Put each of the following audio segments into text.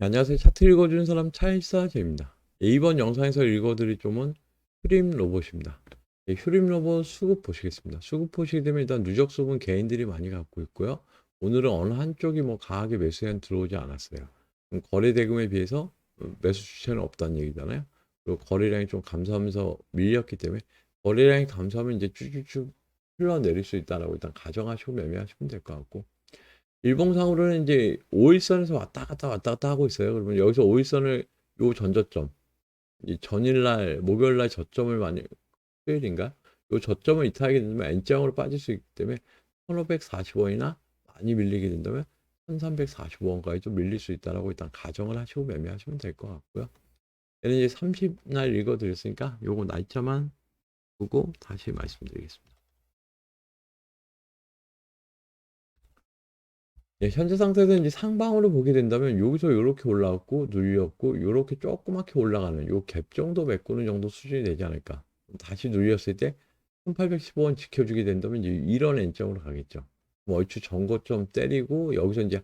네, 안녕하세요. 차트 읽어주는 사람 차일사제입니다. 예, 이번 영상에서 읽어드릴 점은 휴림 로봇입니다. 예, 휴림 로봇 수급 보시겠습니다. 수급 보시게 되면 일단 누적 수급은 개인들이 많이 갖고 있고요. 오늘은 어느 한쪽이 뭐 강하게 매수에 들어오지 않았어요. 거래 대금에 비해서 매수 주체는 없다는 얘기잖아요. 그리고 거래량이 좀 감소하면서 밀렸기 때문에 거래량이 감소하면 이제 쭉쭉쭉 흘러내릴 수 있다라고 일단 가정하시고 매매하시면 될 것 같고 일봉상으로는 이제 5일선에서 왔다 갔다 왔다 갔다 하고 있어요. 그러면 여기서 5일선을 요 전저점, 이 전일날 목요일날 저점을 많이 수요일인가? 요 저점을 이탈하게 된다면 N장으로 빠질 수 있기 때문에 1,540원이나 많이 밀리게 된다면 1,345원까지 좀 밀릴 수 있다라고 일단 가정을 하시고 매매하시면 될 것 같고요. 얘는 이제 30날 읽어드렸으니까 요거 날짜만 보고 다시 말씀드리겠습니다. 예, 현재 상태에서 이제 상방으로 보게 된다면 여기서 이렇게 올라왔고 눌렸고 이렇게 조그맣게 올라가는 요 갭 정도 메꾸는 정도 수준이 되지 않을까. 다시 눌렸을 때 1815원 지켜주게 된다면 이제 이런 N점으로 가겠죠. 뭐 얼추 전고점 때리고 여기서 이제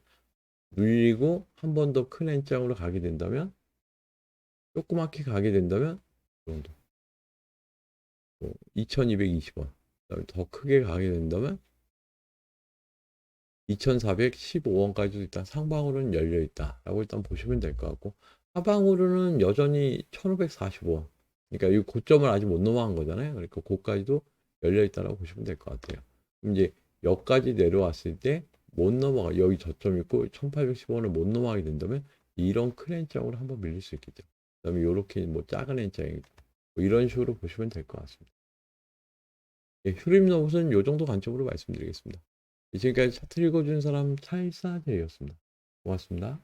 눌리고 한 번 더 큰 N점으로 가게 된다면 조그맣게 가게 된다면 이 정도. 뭐 2220원. 그다음에 더 크게 가게 된다면 2415원까지도 일단 상방으로는 열려 있다라고 일단 보시면 될 것 같고 하방으로는 여전히 1545원. 그러니까 이 고점을 아직 못 넘어간 거잖아요. 그러니까 고까지도 열려 있다라고 보시면 될 것 같아요. 이제 여기까지 내려왔을 때 못 넘어가 여기 저점 있고 1810원을 못 넘어가게 된다면 이런 큰 N장으로 한번 밀릴 수 있겠죠. 그 다음에 이렇게 뭐 작은 N장이 뭐 이런 식으로 보시면 될 것 같습니다. 예, 휴림 로봇은 이 정도 관점으로 말씀드리겠습니다 지금까지 차트 읽어주는 사람 차일사제였습니다. 고맙습니다.